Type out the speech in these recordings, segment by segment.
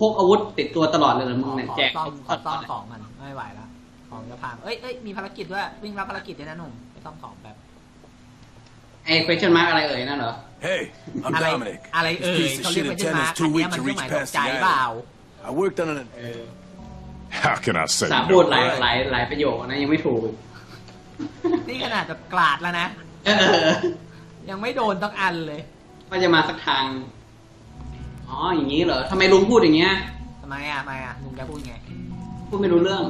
พกอาวุธติดตัวตลอดเลยเหรอมึงเนี่ยขอแจกซ่อมขอซ่อมของมันไม่ไหวแล้วของจะพังเอ้ยเอ้ยมีภารกิจด้วยวิ่งรับภารกิจด้วยนะหนุ่มไปซ่อมของแบบไอ้ question mark อะไรเอ่ยนั่นเหรอ Hey, I'm อะไร Dominic. อะไรเอ่ This ย piece of เขาเรียก shit ว่าใช่ไหม attendant's อัน too เนี้ย weak มัน to เครื่อง reach หมายตก past ใจ the เปล่า alley. I worked on an เออ How can I say สาพูดหลาย no? หลายหลายประโยคนะยังไม่ถูกอีกนี่ขนาดแบบกลาดแล้วนะ เออยังไม่โดนต้องอันเลยว่าจะมาสักทาง อ๋ออย่างนี้เหรอทำไมลุงพูดอย่างเงี้ยทำไมอะทำไมอะลุงจะพูดไงพูดไม่รู้เรื่อง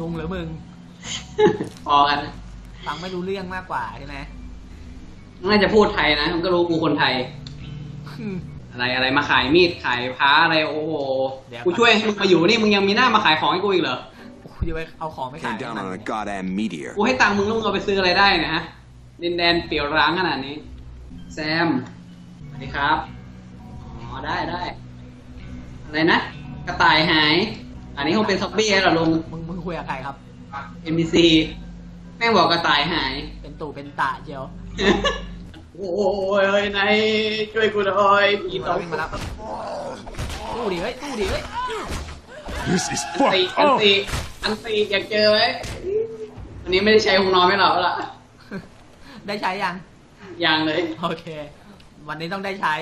ลุงหรือมึง พอกันฟังไม่รู้เรื่องมากกว่าใช่ไหมน่าจะพูดไทยนะมันก็รู้กูคนไทย อืม อะไรอะไรมาขายมีดขายพ้าอะไรโอ้โหเดี๋ยว กูช่วยให้มึงมาอยู่นี่มึงยังมีหน้ามาขายของให้กูอีกเหรอโอ้ยจะไปเอาของไปขาย came down ให้ on มัน a goddamn meteor. กูให้ตังค์มึงแล้วมึงเอาไปซื้ออะไรได้เนะฮะดินแดนเปลี่ยวร้างขนาดนี้ แซมสวัสดีครับ อ๋อได้ได้อะไรนะกระต่ายหาย อันนี้คงเป็นซอมบี้แล้วเหรอลุง มึงมึงคุยกับใครครับ NPC แม่งบอกกระต่ายหาย เป็นตู่เป็นตาเจียวโอ้ยเฮ้ยนายช่วยกูหน่อยผีวิ่งตมากวิ่งมาแล้วตู้ดิเฮ้ยตู้ดิเฮ้ย This is อันตี fucked อัน up. ตีอันตีอยากเจอไหมวันนี้ไม่ได้ใช้คงนอนไม่หลับแล้วล่ะได้ใช้ยัง ยังเลย โอเค วันนี้ต้องได้ใช้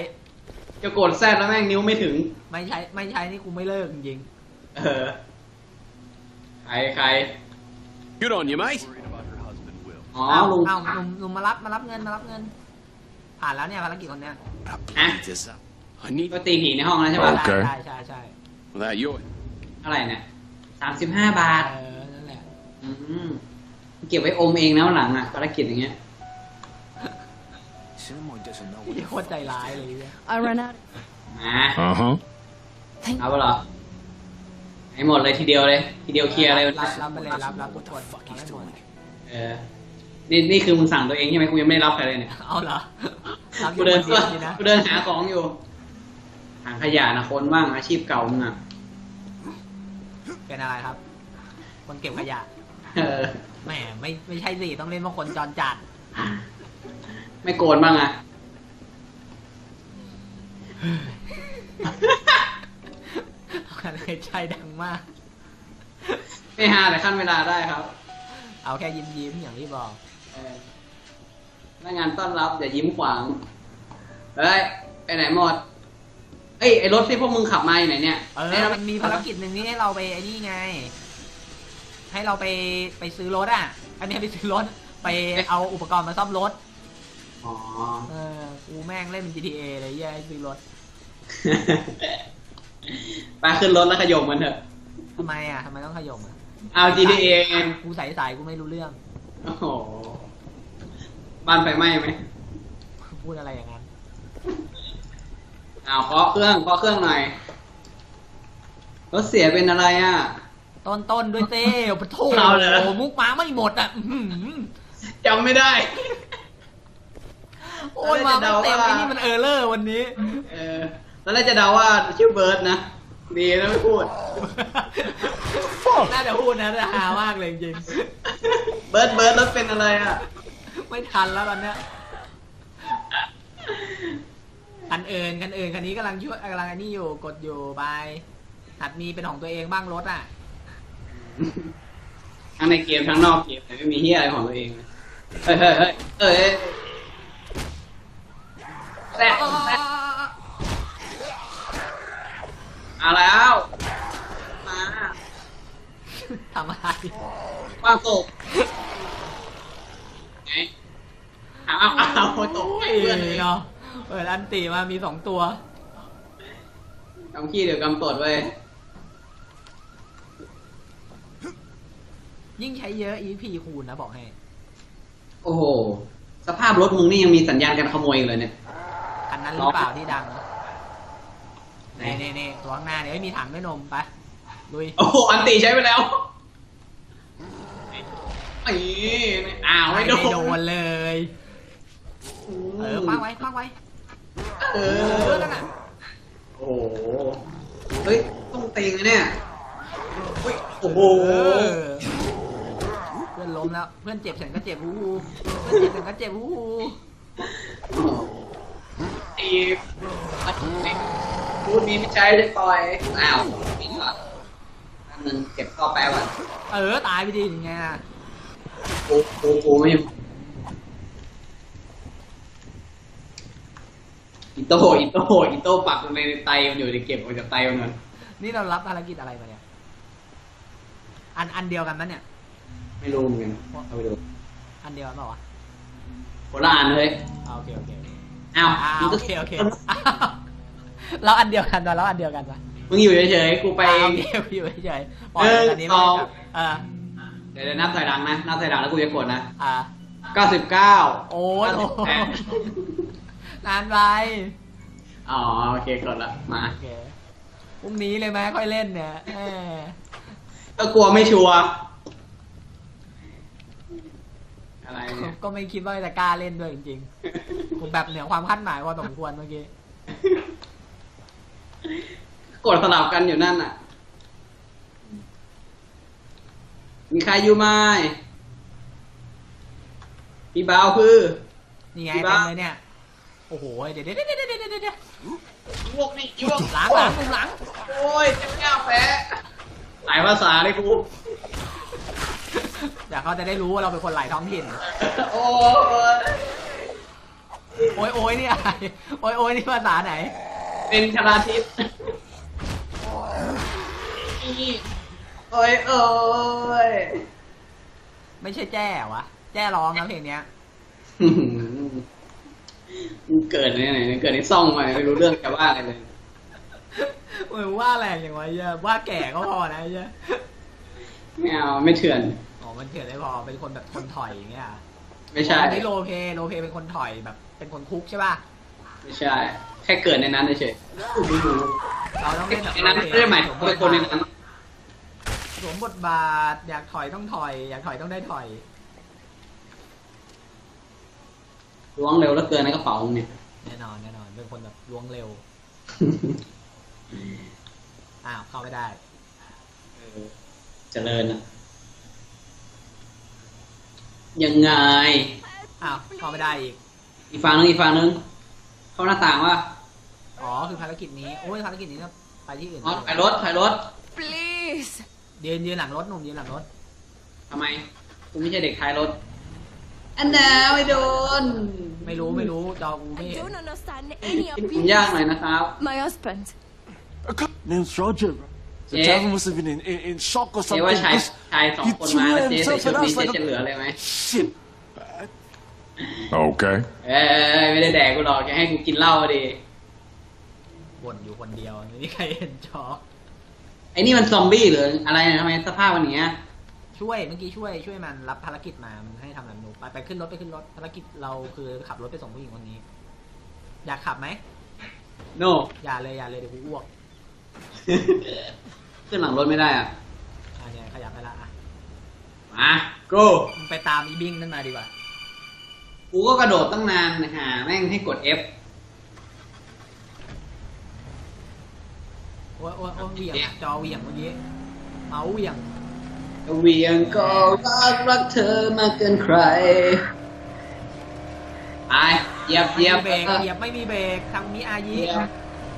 จะกดแซดแล้วแม่งนิ้วไม่ถึง ไม่ใช้ไม่ใช้นี่กูไม่เลิกจริงเออ ใครใคร Good on you, mate. อ๋อๆอ้าวลุงอ้าวหนุ่มหนุ่มมารับมารับเงินมารับเงิน ผ่านแล้วเนี่ยภารกิจคนเนี้ย Huh? I need ก็ตีผีในห้องแล้วใช่ป่ะโอเคใช่ใช่ใช่ that you. เท่าไหร่เนี่ยสามสิบห้าบาท เออนั่นแหละอืมเก็บไว้อมเองนะวันหลังอะภารกิจอย่างเงี้ย ที่โคตรใจร้ายเลยเนี่ย I run out. มา Uh huh. เอาไปเหรอให้หมดเลยทีเดียวเลย ทีเดียวเคลียร์เลยรับรับไปเลยรับรับทุกคนเอาให้หมดเออนี่นี่คือมึงสั่งตัวเองใช่ไหมกูยังไม่ได้รับใครเลยเนี่ยเอาเหรอรับอกูยู่เดินคนเดียวนี่นะกูเดินหาของอยู่หาขยะนะคนบ้างอาชีพเก่ามึงอะเป็นอะไรครับ คนเก็บขยะเออแหมไม่ไม่ใช่สิต้องเล่นว่าคนจรจัด ไม่โกนบ้างอะการหายใจดังมาก ไม่หาแต่ขั้นเวลาได้ครับเอาแค่ยิ้มยิ้มๆอย่างที่บอก เออพนักงานต้อนรับอย่ายิ้มขวาง เฮ้ย ไปไหนหมด เอ้ยไอรถที่พวกมึงขับมาอยู่ไหนเนี่ยเออให้เรามันมีภารกิจหนึ่งนี่ให้เราไปไอ้นี่ไง ให้เราไปไปซื้อรถอะ อันนี้ไปซื้อรถ ไปเอาอุปกรณ์มาซ่อมรถ อ๋อ เออกูแม่งเล่นเป็น GTA เลยแย่ให้ซื้อรถไปขึ้นรถแล้วขยมมันเถอะ ทำไมอะทำไมต้องขยมอะเอา GTA ไงกูใส่สายกูไม่รู้เรื่อง โอ้โห บ้านไฟไหม้ไหมพูดอะไรอย่างนั้น เอาเคาะเครื่องเคาะเครื่องหน่อย รถเสียเป็นอะไรอะ ต้นต้นๆด้วยเต้ปะโถเอาเลยมุกมาไม่หมดอะอื้อหือ จำไม่ได้ โอ้ยมาไม่เต็มไอ้นี่มันเออร์เลอร์วันนี้ เออตอนแรกจะเดาว่าชื่อเบิร์ดนะ ดีนะไม่พูด น่าจะพูดนะแต่ฮามากเลยจริงเบิร์ดเบิร์ดรถเป็นอะไรอะ ๆไม่ทันแล้วตอนเนี้ยคันเอิญคันเอิญคันนี้กำลังช่วยกำลังอันนี้อยู่กดอยู่ไปหัดมีเป็นของตัวเองบ้างรถอะ ทั้งในเกมทั้งนอกเกมแต่ไม่มีเฮียอะไรของตัวเองเลยเฮ้ยเฮ้ยเฮ้ยเอ้ย แซ่บแซ่บเอาแล้วมาทำอะไรว่างตกไงเอาเอาเอาตกโอ้ไปยเพื่อนเลยเนาะเปิดอันตีมามีสองตัวกำขี้เดี๋ยวกำตดไว้ยยิ่งใช้เยอะ EP คูณนะบอกให้ โอ้โห สภาพรถมึงนี่ยังมีสัญญาณการขโมยอีกเลยเนี่ย อันนั้นหรือเปล่าที่ดังไหนเน่เน่ๆๆตัวข้างหน้าเนี่ยไม่มีถังด้วยนมไปลุยโอ้โหอันตีใช้ไปแล้วอีอ้าวไม่โดโดนนเลยเออคว้างไว้คว้างไว้เอเอออนั่นน่ะโอ้โหเฮ้ยต้องตีเลยเนี่ยเฮ้ยโอ้โหเออเพื่อนล้มแล้วเพื่อนเจ็บฉันก็เจ็บฮู้ฮู้เพื่อนเจ็บฉันก็เจ็บฮู้ฮู้ ตีพูดนี้ไม่ใช่จะปล่อยอ้าวมีเหรออันหนึ่งเก็บข้อแปลก่อนเออตายไปดิยังไงอะกูกูกูไม่อีโต้อีโต้อีโต้ปักในไตมันอยู่ในเก็บออกจากไตมันก่อนนี่เรารับภารกิจอะไรมาเนี่ย อันอันเดียวกันปะเนี่ย ไม่รู้เหมือนกันเอาไปดู อันเดียวกันเปล่าวะโคละอันเลยอ่าโอเคโอเคโอเคอ้าวอ่ามึงโอก็เคโอเคอ้าวเราอันเดียวกันปะเราอันเดียวกันปะมึงอยู่เฉยๆกูไป อ่าโอเคโอเคอยู่เฉยๆปล่อยเอออันนี้ไม่เอาจับเออเดี๋ยวเดี๋ยวนับถอยหลังนะ นับถอยหลังแล้วกูจะกดนะอ่า เก้าสิบเก้าโอ้ยโอ้ยนานไปอ๋อโอเคกดละมาโอเคพรุ่งนี้เลยไหมค่อยเล่นเนี่ยเออก็กลัวไม่ชัวร์ อะไรเนี่ยก็ไม่คิดว่าจะกล้าเล่นด้วยจริงๆผมแบบเหนือความคาดหมายพอสมควรเมื่อกี้กดสลับกันอยู่นั่นน่ะ มีใครอยู่ไหมพี่บ่าวคือนี่ไงพี่เต็บ้ามเลยเนี่ย โอ้โห เดี๋ยวเดี๋ยวเดี๋ยวเดี๋ยวเดี๋ยวเดี๋ยวยวกนี่ยวกหลังหลังมุมหลัง โอ้ยเจ้าแก้วแพ้หลายภาษาเลยกู เดี๋ยวเขาจะได้รู้ว่าเราเป็นคนหลายท้องถิ่น โอ้ยโอ้ยโอ้ยนี่อะไรโอ้ยโอ้ยนี่ภาษาไหน เป็นชลาทิศนี่โอ้ยโอ้ยไม่ใช่แจ้เหรอวะ แจ้ร้องนะเพลงเนี้ยมึงเกิดในไหนเกิดในซ่องมาไม่รู้เรื่องจะว่าอะไรเลยโอ้ยว่าแรงอย่างวะเหี้ยว่าแก่ก็พอนะไอ้เหี้ยไม่เอาไม่เถื่อน อ๋อมันเถื่อนได้พอเป็นคนแบบคนถอยอย่างเงี้ยไม่ใช่ อันนี้โลเพโลเพเป็นคนถอยแบบ เป็นคนคุกใช่ป่ะไม่ใช่ แค่เกิดในนั้นเฉยๆไม่รู้เราต้องในเล่นแบบนั้นไม่ได้หมายถึงว่าเป็นคนในนั้นสวมบทบาท อยากถอยต้องถอย อยากถอยต้องได้ถอยล้วงเร็วแล้วเกินในกระเป๋ามึงเนี่ยแน่นอนแน่นอนเป็นคนแบบล้วงเร็วอ้าวเข้าไม่ได้เออเจริญอะ ยังไง อ้าวเข้าไม่ได้อีก อีกฝั่งนึงอีกฝั่งนึง เข้าหน้าต่างวะอ๋อคือภารกิจนี้โอ้ยภารกิจนี้นะไปที่อื่นอ๋อถอยรถถอยรถ Please. ยืนยืนหลังรถหนุ่มยืนหลังรถทำไมกูไม่ใช่เด็กท้ายรถ อันดาไม่โดนไม่รู้ไม่รู้จอกูไม่ I เห็น don't understand any กิน of ผมยากหน่อยนะครับ My husband. A guy named Roger. The Yeah. driver must have been in, in, in shock or เจ๊ something. ว่าชาย because ชายสอง he คน threw มาแล้วเจ๊ใส่ himself ชุด at นี้ us เจ๊ like จะเหลือ a เลยไหม shit. Okay. เอ้ยไม่ได้แดกกูหรอกจะให้กูกินเหล้าดิบ่นอยู่คนเดียวไม่มีใครเห็นจอไอ้นี่มันซอมบี้หรืออะไรเนี่ยทำไมสภาพมันอย่างเนี้ยช่วยเมื่อกี้ช่วยช่วยมันรับภารกิจมามันให้ทำแบบนูนไปไปขึ้นรถไปขึ้นรถภารกิจเราคือขับรถไปส่งผู้หญิงคนนี้ อยากขับไหมโน่อย่าเลยอย่าเลยเดี๋ยวกูอ้วก ขึ้นหลังรถไม่ได้อะอะเนี่ยขยับไปละอะมา go มึงไปตามอีบิงนั่นมาดีกว่ากูก็กระโดดตั้งนานนะฮะแม่งให้กด F โอ้ยโอ้ยโอ้ยเหวี่ยงอะจอเหวี่ยงเมื่อกี้เมาส์เหวี่ยงเวียงก็รักรักเธอมากเกินใครไปเหยียบเหยียบไม่มีเบรกเหยียบไม่มีเบรกทางมีอายีเหยียบ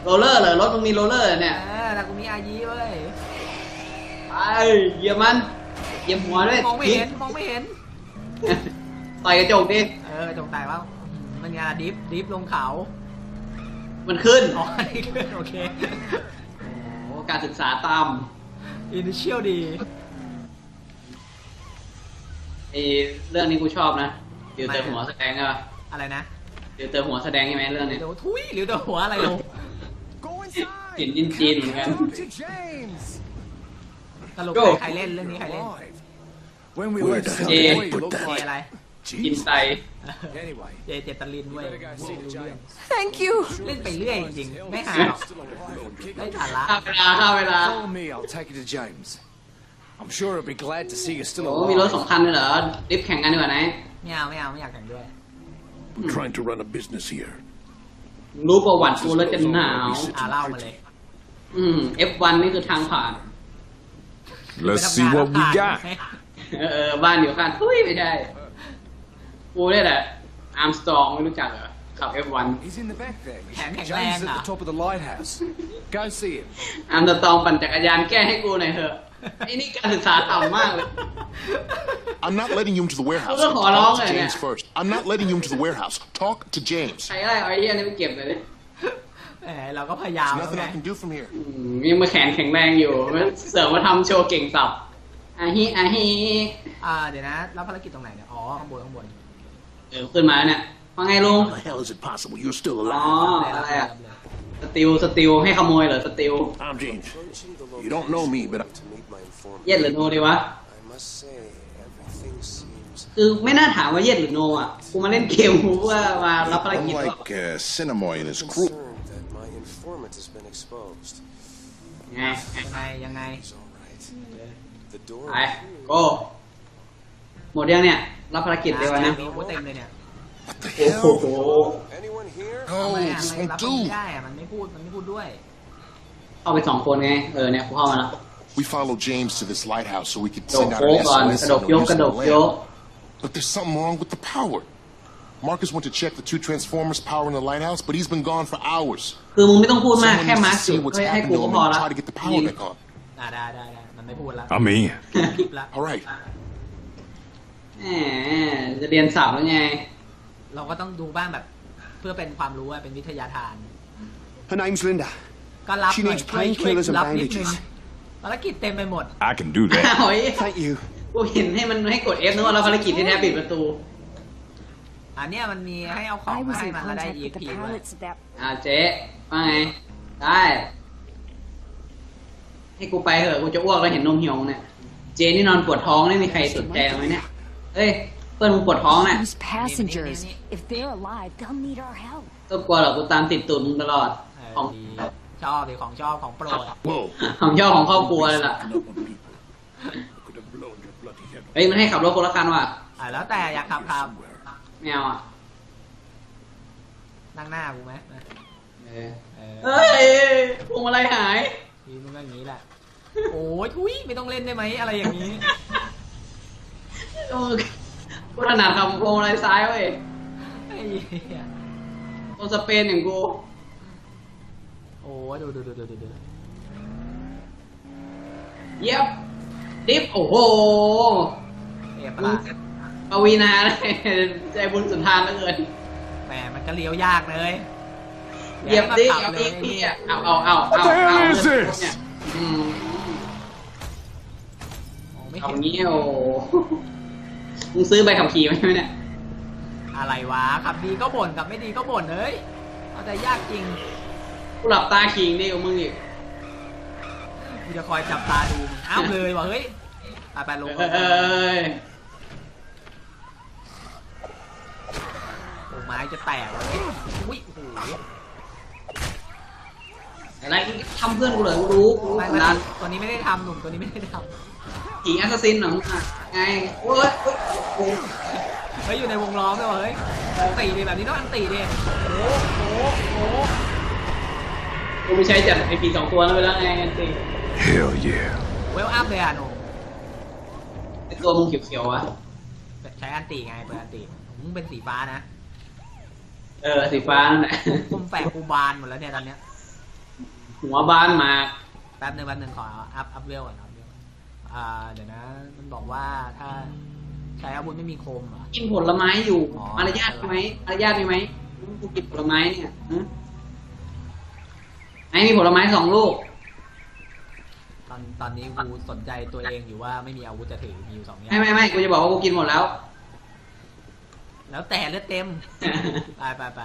โรลเลอร์เหรอรถมึงมีโรลเลอร์เหรอเนี่ย เออทางกูมีอายีเว้ยไป เหยียบมันเหยียบหัวด้วยมองไม่เห็นมองไม่เห็น ต่อยกระจกดิ เออจงตายว่ามันงานดิฟดิฟลงเขา มันขึ้น อ๋อนี่ขึ้นโอเค โอ้การศึกษาต่อินิเชียลดีำไอเรื่องนี้กูชอบนะเดี๋ยวเติมหัวแสดงใช่ปะอะไรนะเดี๋ยวเติมหัวแสดงใช่ไหมเรื่องเนี้ยเดี๋ยวทุยหรือเดี๋ยวหัวอะไรลง Go inside. เห็นจีนจีนเหมือนกัน Talk to James. สรุป Go ใครเล่นเรื่องนี้ใครเล่น Right. When we Where left the San hell did Boy, they you put looked เจ like อะไรกินไต Anyway, เจเจตลินเว้ย better go ไม่ see รู้ the เรื่อง James. Thank you. เล่นไปเรื่อยจริงๆ ไม่หาหรอก Still alive. ได้สาระข้าวเวลาข้าวเวลา Follow me, I'll take you to James. I'm sure he'll be glad to see you still โอ้มีรถสอง alive. คันด้วยเหรอดิฟแข่งกันดีกว่าไหนไม่เอาไม่เอาไม่อยากแข่งด้วย I'm trying to run a business here. รู้ประวัติกูแล้วจะหนาว อ่าเล่ามาเลย อืม F1 นี่คือทางผ่าน Let's ไป see ทำงาน what we แล้วผ่าน got. ไหม เออเออบ้านอยู่ข้างทุยไม่ใช่ กูเนี่ยแหละ อาร์มสตรองไม่รู้จักเหรอ เค ขับ F1 He's in the back there. Hang- hang James lang, at ah. the top of the lighthouse. Go see him. อัมสตองปั่นจักรยานแก้ให้กูหน่อยเถอะไอ้นี่การศึกษาต่ำมากเลย I'm not letting you into the warehouse. Hold on, Talk hold to on, James yeah. first. I'm not letting you into the warehouse. Talk to James. ใครได้เอาไอ้เหี้ยนี่ไปเก็บเลยดิ แหมเราก็พยายาม There's แล้ว nothing ไง I can do from here. อืมยังมาแขนแข็งแรงอยู่มันเสริมมาทำโชว์เก่งสับอาฮิอาฮิอ่าเดี๋ยวนะรับภารกิจตรงไหนเนี่ย อ๋อ ข้างบน ข้างบนเออขึ้นมาแล้วเนี่ยว่าไงลุง How the hell is it possible you're still อ๋อ alive? อะไรอะสติลสติลให้ขโมยเหรอสติล I'm James. You don't know me, but I... to meet my informant. เย็ดหรือโนดีวะ I must say, everything seems คือไม่น่าถามว่าเย็ดหรือโนอะ กูมาเล่นเกมกูว่ามารับภารกิจว่า Unlike uh, Cinemoy and his crew. concerned that my informant has been exposed. ไง ยังไง ยังไง He's all right. The door ไปโก้หมดยังเนี่ย รับภารกิจเดียวนะ มีโอ้เต็มเลยเนี่ย What the โอ้โห hell? Anyone here? ทำไม No, อ่ะ this ทำไม won't รับมัน do. ไม่ได้อ่ะ มันไม่พูด มันไม่พูดด้วย เข้าไปสองคนไง เออเนี่ยกูเข้ามาแล้ว We followed James to this lighthouse so we could กระโดด send out โค้ง an ก่อน SOS กระโดด signal ยกกระ using โด the ดยก land. But there's something wrong with the power. Marcus went to check the two transformers powering the lighthouse, but he's been gone for hours. คือมึงไม่ต้องพูดมาก Someone แค่ needs มาร์ to คจุ see ด what's ให้ให้ happened กู to ก็ him พอ and ละ try to get the power back on. อ่าได้ได้ได้มันไม่พูดแล้ว I'm in. คลิปละ All right. แหมจะเรียนสับแล้วไง เราก็ต้องดูบ้างแบบเพื่อเป็นความรู้อะเป็นวิทยาทาน Her name's Linda. ก็รับ She หน่อย needs ช่วยช่วย painkillers and รับนิดนึง bandages. ภารกิจเต็มไปหมด I can do อ้าวไอ้ Thank you. กูเห็นให้มันให้กด F นึกว่าเราภารกิจที่แท้ปิดประตู อันเนี้ยมันมีให้เอาของ I มา was ให้ in มันแล้วได้ contact with EXP the ด้วย pilots of that อ่าเจ๊ว่าไง ได้ ให้กูไปเถอะกูจะอ้วกแล้วเห็นนมเหี่ยวเนี่ย เจนี่นอนปวดท้องไม่มีใครสนใจไหมเนี่ยเฮ้ย เพื่อนมึงปวดท้องน่ะ These passengers, if they're alive, they'll need our help. ต้องกลัวหรอกกูตามติดตูดมึงตลอด เออของ ดีชอบดีของชอบของโปรด Whoa. ของชอบของครอบครัวเลยล่ะ Up on people. Could have blown your bloody head off เฮ้ยมันให้ขับรถคนละคันว่ะ อ่าแล้วแต่อยากขับขับ somewhere. ไม่เอาอะนั่งหน้ากูไหมนะเออเออเฮ้ยพวงมาลัยหาย ทีมึงก็อย่างนี้แหละ โอ้ยทุยไม่ต้องเล่นได้ไหมอะไรอย่างนี้เออกูถนัดขับพวงมาลัยซ้ายเว้ยไอ้เหี้ยคนสเปนอย่างกูโอ้ยดูดูดูดูดูดูเย็บดิฟโอ้โห เอ๋ปะล่ะ ปวีนาเลยใจบุญสุนทานเหลือเกินแหมมันก็เลี้ยวยากเลยเหยียบดิอาเอาให้อีมากขับพี่เลยอะเอาเอาเอาเอา What the hell เอา is this? เนี่ยอืมโอ้ไม่เอาเห็นงี้โอ้โหมึงซื้อใบขับขี่ไหมเนี่ยอะไรวะขับดีก็บ่นขับไม่ดีก็บ่นเอ้ยเอาแต่ยากจริงกูหลับตาขิงดีกว่ามึงอีกกูจะคอยจับตาดูมึงอ้าวเลยว่ะเฮ้ยไปไปลงเอ้ยโอ้ ไม้จะแตกเลยอุ้ยโอ้โหอะไรทำเพื่อนกูเลยกูรู้กูรู้ไม่ไม่นานตัวนี้ไม่ได้ทำหนุ่มตัวนี้ไม่ได้ทขิงแอสซัสซินเหรอมึงอะไงโอ้ยโอ้ยโอ้ยำเฮ้ยอยู่ในวงล้อมด้วยว่ะเฮ้ยตีดิแบบนี้ต้องอันตีดิโอ้โหโอ้โหกูไม่ใช้จัดไอปีสองตัวแล้วไปแล้วไงกันสิ Hell yeah. เวลอัพเลยอะหนุ่มไอตัวมึงเขียวๆอะใช้อันตีไงเปิดอันตีมึงเป็นสีฟ้านะ เออสีฟ้านั่นแหละคุมแฝกกูบานหมดแล้วเนี่ยตอนเนี้ย หัวบ้านมาแป๊บหนึงแป๊บหนึงขออัพอัพเวลก่อนอัพเวลอ่าเดี๋ยวนะ มันบอกว่าถ้าใช้อาวุธไม่มีคมเหรอ กินผลไม้อยู่อ๋อมารยาทมีไหมมารยาทมีไหมกูกินผลไม้เนี่ยฮะไอ้มีผลไม้สองลูก ตอนตอนนี้กูสนใจตัวเองอยู่ว่าไม่มีอาวุธจะถือมีอยู่สองอย่างไม่ไม่ไม่กูจะบอกว่ากูกินหมดแล้ว แล้วแต่เลือดเต็ม ไปไปไป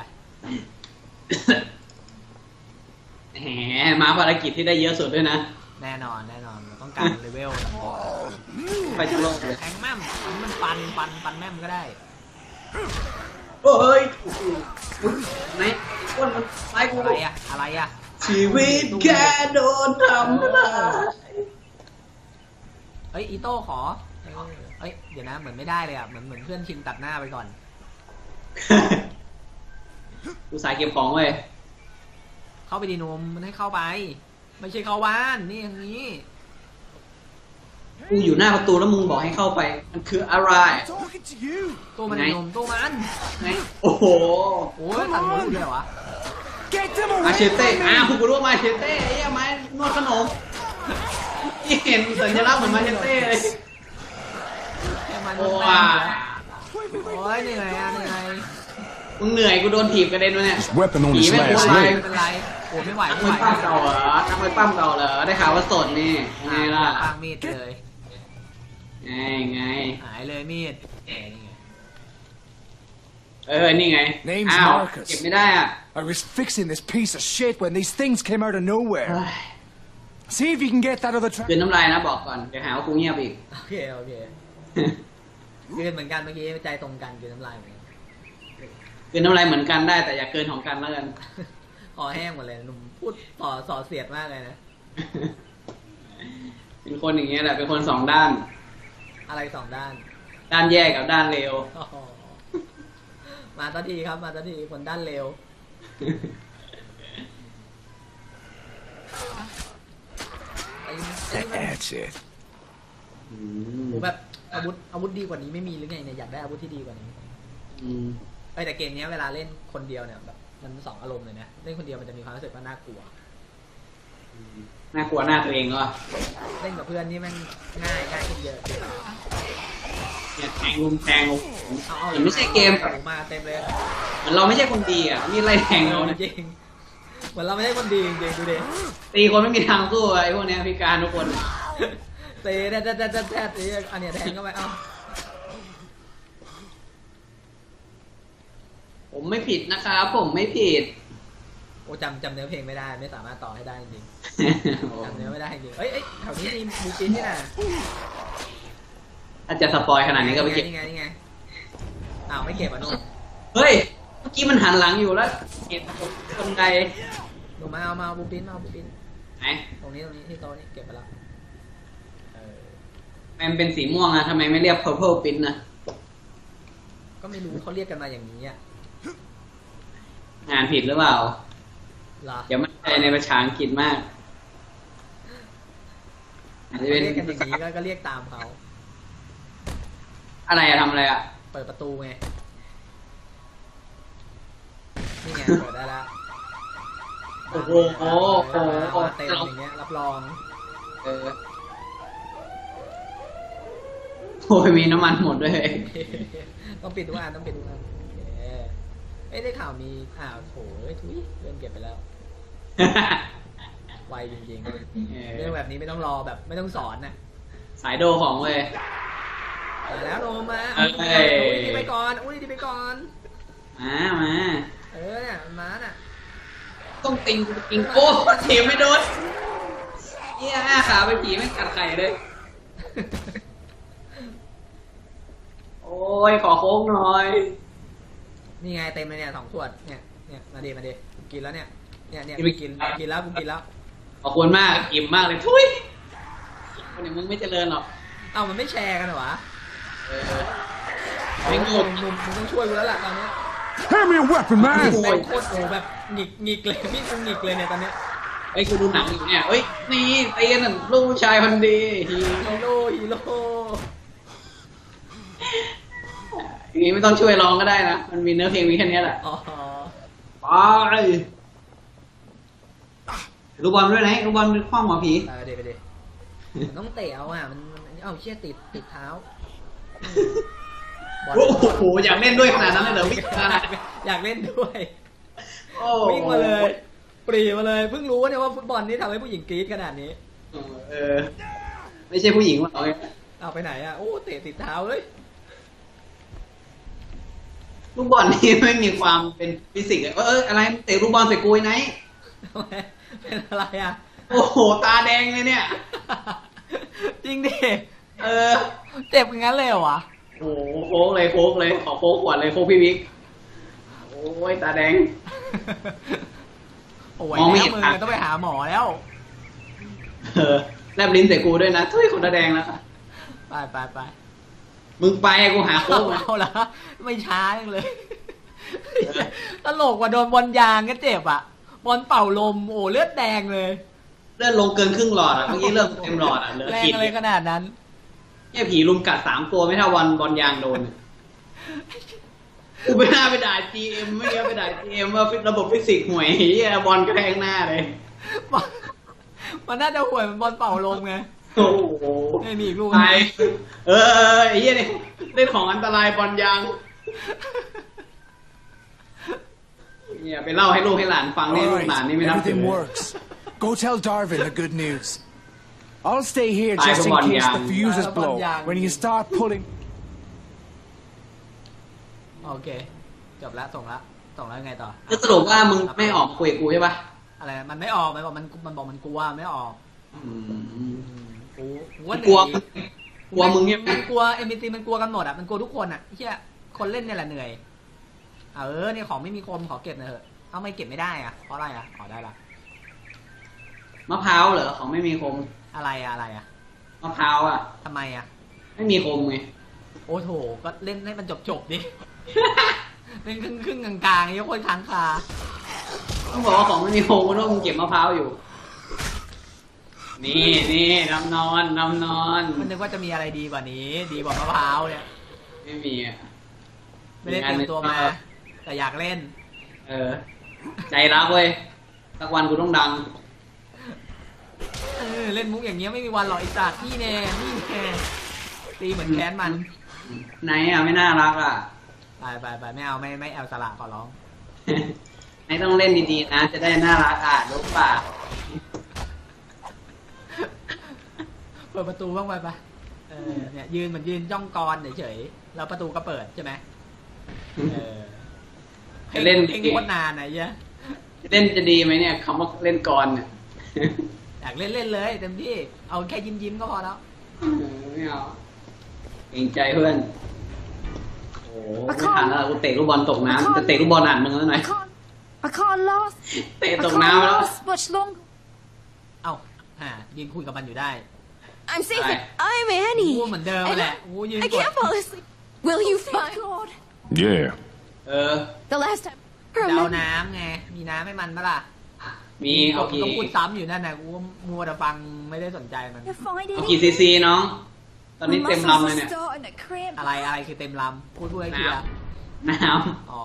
แหมมาภารกิจที่ได้เยอะสุดด้วยนะ แน่นอนแน่นอนเราต้องการเลเวลไปทั้งโลกเลยแทงแม่มมันปันปันปันแม่มก็ได้ โอ้ยโอ้โหไหนอ้วนมันไล่กูอะไรอะอะไรอะชีวิตแค่โดนทำลายเอ้ยอีโต้ขอเอ้ยเดี๋ยวนะเหมือนไม่ได้เลยอะเหมือนเหมือนเพื่อนชินตัดหน้าไปก่อน กูสายเก็บของเว้ย เข้าไปดีนมมันให้เข้าไป ไม่ใช่เข้าบ้านนี่อย่างนี้ กูอยู่หน้าประตูแล้วมึงบอกให้เข้าไป มันคืออะไร Talking to you. ตู้มันไงนมตู้มันไงโอ้โห โอ้ยตัดหัวลูกเลยเหรอวะ Get them มา away เชเต้ from อ้าว me. กูรู้ว่ามาเชเต้ไอ้เหี้ยไม้นวดขนมนี่เห็นสัญลักษณ์เหมือนมาเชเต้เลยแค่มันโอ้แป้ว่าง โอ้ยเหนื่อยอะเหนื่อยมึงเหนื่อยกูโดนถีบกระเด็นมาเนี่ย His weapon on ผี his ไม่โคตร last ไรไม่ leg. เป็นไรโอ้ไม่ไหวนักไม่มไหววยปั้มเก่าเหรอนักมวยปั้มเก่าเหรอ ได้ข่าวว่าสดนี่ไงล่ะ ปางมีดเลย ไงไง หายเลยมีดเอ้ยนี่ไงเออ นี่ไง Name's อ้าว Marcus เก็บไม่ได้อะ I was fixing this piece of shit when these things came out of nowhere. เฮ้ย See if you can get that other track. คืนน้ำลายนะบอกก่อน เดี๋ยวหาว่ากูเงียบอีก โอเคโอเค ยืนเหมือนกันเมื่อกี้ใจตรงกันยืนน้ำลายเหมือนกันคืนน้ำลายเหมือนกันได้แต่อย่าเกินของกันแล้วกันคอแห้งหมดเลยหนุ่มพูดต่อสอเสียดมากเลยนะเป็นคนอย่างเงี้ยแหละเป็นคนสองด้าน อะไรสองด้าน ด้านแย่กับด้านเลวอ๋อมาตัทีครับ มาตัทีคนด้านเร็วไอ้ไอ้นี่มัน That's it. อืมโหแบบ อาวุธอาวุธดีกว่านี้ไม่มีหรือไงเนี่ยอยากได้อาวุธที่ดีกว่านี้อืมเอ้ยแต่เกมเนี้ยเวลาเล่นคนเดียวเนี่ยแบบมันสองอารมณ์เลยนะเล่นคนเดียวมันจะมีความรู้สึกว่าน่ากลัว น่ากลัวหน้าตัวเองก็เล่นกับเพื่อนนี่มันง่ายง่ายขึ้นเยอะเนี่ยแทงลุมแทงลุมเอาเอามันไม่ใช่เกมแบบโอ้มาเต็มเลยเหมือนเราไม่ใช่คนดีอะนี่ไล่แทงเราเนี่ยจริงเหมือนเราไม่ใช่คนดีจริงๆดูดิตีคนไม่มีทางสู้อะไอ้พวกเนี้ยพิการทุกคน เตะแทะแทะแทะแทะแทะไอ้อันเนี้ยแทงเข้าไปเอ้าผมไม่ผิดนะครับผมไม่ผิด โอ้จำจำเนื้อเพลงไม่ได้ ไม่สามารถต่อให้ได้จริงๆจำเนื้อไม่ได้จริงๆเอ้ยเอ้ยแถวนี้มีมูจินนี่นะถ้าจะสปอยขนาดนี้ก็ไปเก็บนี่ไงนี่ไงอ้าวไม่เก็บอะนุ่มเฮ้ยเมื่อกี้มันหันหลังอยู่แล้วเก็บคนใดหนูมาเอามาเอาบูปินมาเอาบูปินไหนตรงนี้ตรงนี้ที่โต๊ะนี่เก็บไปแล้ว มันเป็นสีม่วงอะทำไมไม่เรียก purple pin นะก็ไม่รู้เขาเรียกกันมาอย่างนี้อะงานผิดหรือเปล่า เหรอเดี๋ยวมันใจในภาษาอังกฤษมากอาจจะเขาเป็นเรียกกันอย่างนี้ก็ก็เรียกตามเขาอะไรอะทำอะไรอะเปิดประตูไงนี่ไงเปิดได้แล้วโอ้โหโอ้โหมาโอ้มาเต็มอย่างเงี้ยรับรอง เออ โอ้ยมีน้ำมันหมดด้วยต้องปิดทุกอันต้องปิดทุกอันโอเคเอ้ยได้ข่าวมีข่าวโถเอ้ยทุยเริ่มเก็บไปแล้วไวจริงเออๆเรื่องแบบนี้ไม่ต้องรอแบบไม่ต้องสอนนะสายโดของเว้ยมาแล้วโนมมาเอ้ยอุ้ยดีไปก่อนอุ้ยดีไปก่อนมามาเออเนี่ยมันมาน่ะต้องติงติงโอ้ถีบไม่โดนเยี่ยห้าขาไปผีไม่กัดไข่เลยโอ้ ยขอโค้งหน่อย นี่ไงเต็มเลยเนี่ยสองขวดเนี่ยเนี่ยมาดิมาดิกูกินแล้วเนี่ยเนี่ยเนี่ยกินกูไปกินกูกินแล้วกูกินแล้วขอบคุณมากอิ่มมากเลยทุยคนอย่างมึงไม่เจริญหรอกเอ้ามันไม่แชร์กันเหรอวะเออไอ้ไม่หงนุ่งมหนุ่มมึงต้องช่วยกูแล้วล่ะตอนเนี้ย Hand me a weapon, man! โอ้แม่ยงโคตรโอ้แบบหงิกหงิกเลยพี่กูหงิกเลยเนี่ยตอนเนี้ยไอ้ยกูดูหนังอยู่เนี่ยเอ้ยนี่เตียนนลูกผู้ชายพันดีฮีฮีโร่ฮีโร่ อย่างงี้ไม่ต้องช่วยร้องก็ได้นะ มันมีเนื้อเพลงมีแค่เนี้ยแหละอ๋อไปลูกบอลด้วยนะลูกบอลคว้างหัวผี ไปเดี๋ยวไปเดี๋ยวมันต้องเตะเอาอะมันมันเอ้าเชี่ยติดติดเท้าบอลโอ้โห อยากเล่นด้วยขนาดนั้นเลยเหรอวิ่งขนาดนั้นอยากเล่นด้วย โอ้วิ่งมาเลย ปรีมาเลยเพิ่งรู้เนี่ยว่าฟุตบอลนี่ทำให้ผู้หญิงกรี๊ดขนาดนี้เออ ไม่ใช่ผู้หญิงหรอกเอาไปไหนอะโอ้เตะติดเท้าเลย ลูกบอลนี่ไม่มีความเป็นฟิสิกส์อะเออเอออะไรเตะลูกบอลใส่กูไอ้ไหนทำไมเป็นอะไรอะ โอ้โหตาแดงเลยเนี่ย จริงดิ เออ เจ็บอย่างนั้นเลยเหรอวะโอ้โหโค้กเลยโค้กเลยขอโค้กขวดเลยโค้กพี่บิ๊กโอ้ยตาแดง โอ้ยมองไม่แล้วเห็นมึงทางต้องไปหาหมอแล้ว เออแลบลิ้นใส่กูด้วยนะทุยคนตาแดงแล้วไปไปไป มึงไปกูหาโค้กมาเอาละไม่ช้ายังเลย ตลกกว่าโดนบอลยางก็เจ็บอะ บอลเป่าลม โอ้เลือดแดงเลย เลื่อนลงเกินครึ่งหลอดอะเมื่อกี้เริ่มเต็มหลอดอะเหลือแรงขีดอะไรขนาดนั้น เนี่ยผีลุมกัดสามตัวไม่เท่าวันบอลยางโดนอะกูไปหน้าไปด่า GM ไม่เงี้ยไปด่า GM ว่าระบบฟิสิกส์ห่วยเฮียบอลกระแทกหน้าเลยบอลมันน่าจะห่วยเหมันบอลเป่าลมไง โอ้โหไม่มีอีกลูกไปเออไอ้เหี้ยนี่เล่นของอันตรายบอลยางเนี่ยไปเล่าให้ลูกให้หลานฟังนี่ All ลูกหลานนี่ right, ไม่นับถือ everything works. Go tell Darvin the good news. I'll stay here I just in come on, case the Yang. fuses I come on, blow. Yang. When you start pulling. โอเค จบแล้วส่งแล้วส่งแล้วไงต่อก็สรุปว่ามึงไม่ออกคุยกับกูใช่ปะอะไรนะมันไม่ออกมันบอกมันมันบอกมันกลัวไม่ออก อืม อืมกูกูว่ากลัวเหนื่อยกลัวมึงเนี่ยมันกลัวเอ็มบีซีมันกลัวกันหมดอะมันกลัวทุกคนอะเชี่ยคนเล่นเนี่ยแหละเหนื่อยเออเนี่ยของไม่มีคมขอเก็บหน่อยเถอะเอาไม่เก็บไม่ได้อะเพราะอะไรอะขอได้ละมะพร้าวเหรอของไม่มีคมอะไรอะอะไรอะมะพร้าวอะ ทำไมอะ ไม่มีคมไงโอ้โถก็เล่นให้มันจบจบๆดิ เล่นครึ่งครึ่งๆกลางๆยกคนค้างคา ต้องบอกว่าของไม่มีคมก็ต้องมึงเก็บมะพร้าวอยู่ นี่นี่น้ำนอนน้ำนอนมันนึกว่าจะมีอะไรดีกว่านี้ ดีกว่ามะพร้าวเนี่ย ไม่มีอะไม่ได้เตรียมตัวมา แต่อยากเล่น เออ ใจรักเว้ยสักวันกูต้องดัง เออเล่นมุกอย่างเงี้ยไม่มีวันหรอกไอ้สัตว์นี่แน่นี่แน่ตีเหมือนแค้นมัน ไหนอะไม่น่ารักอะไปไปไปไม่เอาไม่ไม่แอลสละขอร้องไหนต้องเล่นดีๆนะ จะได้น่ารักอะรู้ป่ะ เปิดประตูบ้างไปไปเออเนี่ยยืนเหมือนยืนจ้องกรเฉยๆแล้วประตูก็เปิดใช่ไหมเออจะเล่นเพลงโคตรนานนะเหี้ยจะเล่นจะดีไหมเนี่ยคำว่าเล่นก่อนเนี่ยอยากเล่นเล่นเลยเต็มที่เอาแค่ยิ้มยิ้มๆก็พอแล้วเออไม่เอาเกรงใจเพื่อนโอ้โหไม่ทันแล้วกูเตะลูกบอลตกน้ำจะเตะลูกบอลอ่านมึงแล้วหน่อย I can't. I can't last. เตะ I ตก can't น้ำแล้ว last much longer. เอ้าฮ่ายืนคุยกับมันอยู่ได้ I'm safe. Right. I'm กู Annie. เหมือนเดิมแหละกูยืน I กด can't fall asleep. Will you find God? Yeah. เออ The last time. เดา Remember? น้ำไง มีน้ำให้มันปะล่ะ มีเอากูกี่ก็พูดซ้ำอยู่นั่นนะกูก็มัวแต่ฟังไม่ได้สนใจมัน You find เอา it? กี่ซีซีน้อง ตอน My นี้เต็ม muscles ลำเลย are เนี่ย starting to cramp. อะไรอะไรคือเต็มลำพูดพูดให้เคลียร์น้อ๋อ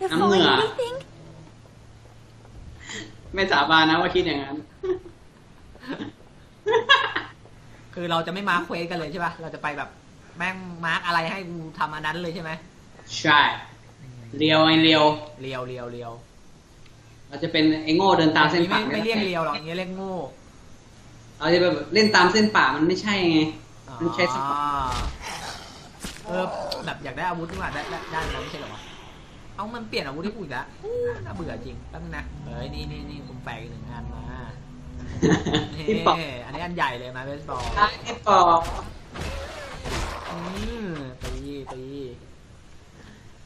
You I'm find not. anything? ำไม่สาบานนะว่าคิดอย่างนั้น คือเราจะไม่มาร์คเควสกันเลยใช่ป่ะเราจะไปแบบแม่งมาร์คอะไรให้กูทำอันนั้นเลยใช่ไหมใช่ เรียวไอเรียว เรียวเรียวเรียวเราจะเป็นไอโง่เดินตามเส้นไม่ป่าไม่เรียกเรียวหรอกอย่างเงี้ยเรียกโง่เราจะแบบเล่นตามเส้นป่ามันไม่ใช่ไงอ๋อมันใช้สมองเออแบบอยากได้อาวุธดีกว่าได้ได้ได้แล้วไม่ใช่เหรอวะเอามันเปลี่ยนอาวุธให้กูอีกแล้วอู้น่าเบื่อจริงแป๊บนึงนะเฮ้ยนี่นี่นี่ผมแปลกอีกหนึ่งอันมา พี่ปอกเฮ้อันนี้อันใหญ่เลยมาเบสบอลไอ้ปอกอืมตีตี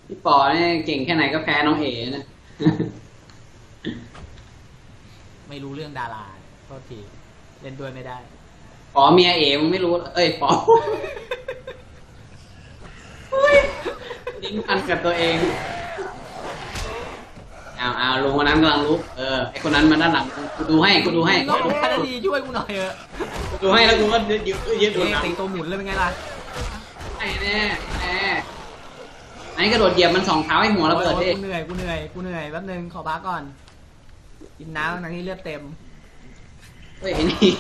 พี่ปอเนี่ยเก่งแค่ไหนก็แพ้น้องเอ๋นะ ไม่รู้เรื่องดาราโทษทีเล่นด้วยไม่ได้ ปอเมียเอ๋มึงไม่รู้เหรอเอ้ยปอลิงก์พันกับตัวเองเอาเอาลุงคนนั้นกำลังลุกเออไอคนนั้นมาด้านหลังกูดูให้กูดูให้ลบแค่นาทีช่วยกูหน่อยเถอะกูดูให้แล้วกูก็ยืดยืดยืดดูเอ๊ะหนังตีตัวหมุนเลยเป็นไงล่ะไอ้แน่แน่ไอ้กระโดดเหยียบมันสองเท้าให้หัวระเบิดโอ้ดิยกูเหนื่อยกูเหนื่อยกูเหนื่อยแป๊บนึงขอพักก่อนกินน้ำทั้งที่เลือดเต็มเฮ้ยไอ้นี่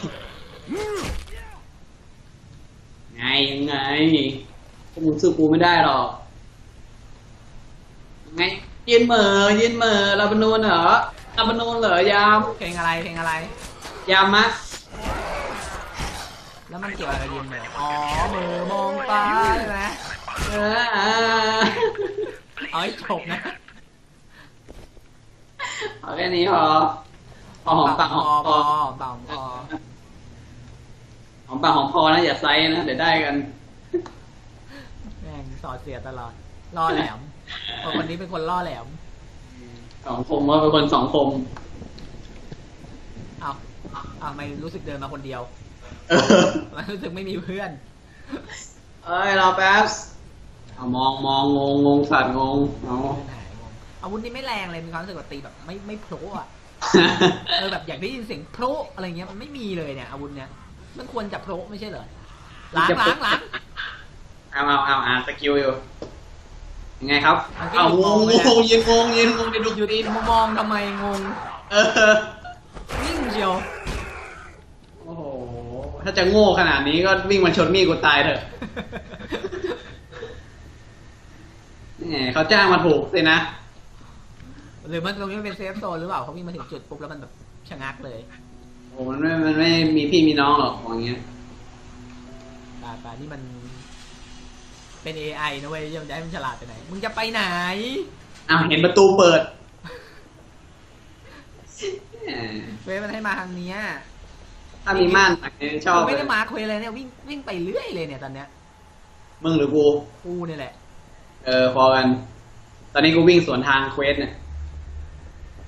ไงยังไงพวกมึงสู้กูไม่ได้หรอกไง ยืนเหม่อยืนเหม่อลาบานูนเหรอลาบานูนเหรอยามเพลงอะไรเพลงอะไร ยามมะแล้วมันเกี่ยวอะไรกับยืนเหมืออ๋อมือมองฟ้าใช่ไหมเอออ่าเอาให้จบนะเอาแค่นี้พอพอหอมปากหอมคพออเป่าพอหอมปากหอมคอนะอย่าไซส์นะเดี๋ยวได้กัน แม่งสอดเสียตลอดล่อแหลม คนคนนี้เป็นคนล่อแหลมสองคมว่าเป็นคนสองคมเอาเอาไม่รู้สึกเดินมาคนเดียวเออมันรู้สึกไม่มีเพื่อน เอ้ยรอแป๊บเอามองมองงงงงสัตว์งงเอาหายงงอาวุธนี่ไม่แรงเลยมีความรู้สึกว่าตีแบบไม่ไม่โผล่อะเออแบบอยากได้ยินเสียงโผล่อะไรเงี้ยมันไม่มีเลยเนี่ยอาวุธเนี้ยมันควรจะโผล่ไม่ใช่เหรอหลังหลังหลังเอาเอาเอาอ่านสกิลอยู่ ยังไงครับมันก็เอาอยู่งมองงไปงแล้วงยืนงงยืนงงไปดูอยู่ดีมองทำไมงงเออวิ่งเชียวโอ้โหถ้าจะโง่ขนาดนี้ก็วิ่งมาชนมีดกูตายเถอะนี่ไงเขาจ้างมาถูกสินะหรือมันตรงนี้มันเป็นเซฟโซนหรือเปล่าเขาวิ่งมาถึงจุดปุ๊บแล้วมันแบบชะงักเลยโอ้มันไม่มันไม่มีพี่มีน้องหรอกของอย่างเงี้ยตาตานี่มัน เป็น AI นะเว้ยยังจะให้มันฉลาดไปไหน มึงจะไปไหน อ้าวเห็นประตูเปิดแหมเว้ยมันให้มาทางเนี้ยถ้ามีม่านตักเนี่ยชอบกูไม่ได้เลยมาร์คเควสเลยเนี่ยวิ่งวิ่งไปเรื่อยเลยเนี่ยตอนเนี้ยมึงหรือกู กูเนี่ยแหละ เออพอกัน ตอนนี้กูวิ่งสวนทางเควสเนี่ย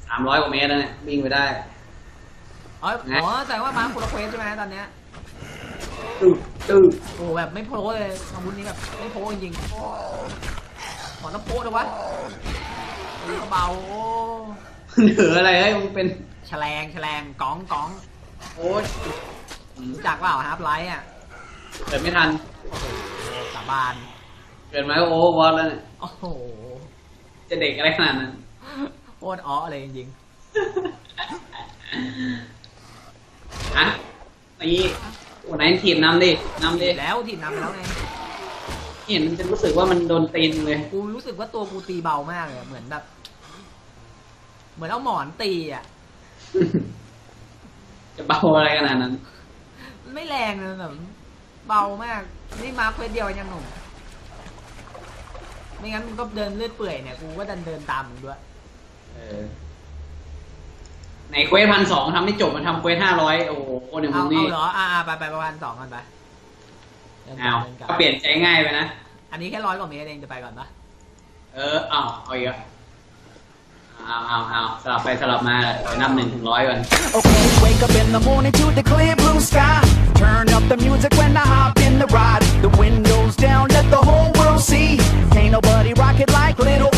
สามร้อยกว่าเมตรแล้วเนี่ย วิ่งไปได้ อ๋ออ๋อแต่ว่ามาร์คคนละเควสใช่ไหมตอนเนี้ยตื้อ ตื้อโอ้แบบไม่โพลเลยอาวุธนี้แบบไม่โพลจริงๆหมอต้องโพลเลยวะเบาๆโอ้เหลืออะไรเฮ้ยมึงเป็นแฉลงแฉลงก้องก้องโอ้ยรู้จักเปล่าฮาร์ปไลท์อะเกิดไม่ทันสาบานเกิดมาก็โอเวอร์วอตแล้วเนี่ยโอ้โหจะเด็กอะไรขนาดนั้นโคตรอ้อเลยจริงอะนี่ โอ้ไหนทีมนำดินำดิๆแล้วทีมนำไปแล้วไง เห็นมันจะรู้สึกว่ามันโดนตีนเลย กูรู้สึกว่าตัวกูตีเบามากเลยเหมือนแบบ เหมือนเอาหมอนตีอะ จะเบาอะไรขนาดนั้นมันไม่แรงเลยแบบเบามาก นี่มาร์คเควสเดียวยังหนุ่ม ไม่งั้นมึงก็เดินเลือดเปื่อยเนี่ย กูก็ดันเดินตามมึงด้วย เออ ในเควสพันสองทำไม่จบมันทำเควสห้าร้อยโอ้โหคนอย่างมึงนี่เอาเหรออ่าอ่ไปไปประมาณสองกันไปเอาเปลี่ยนใจง่ายไปนะ อันนี้แค่ร้อยกว่าเมตรเองจะไปก่อนปะเอออ้าวเอาอีกแล้วอาเอาเอาสลับไปสลับมาเปยนับหนึ่งถึงร้อยก่อน Okay, wake up in the morning to the clear blue sky. Turn up the music when I hop in the ride. The windows down, let the whole world see. Ain't nobody rock it like little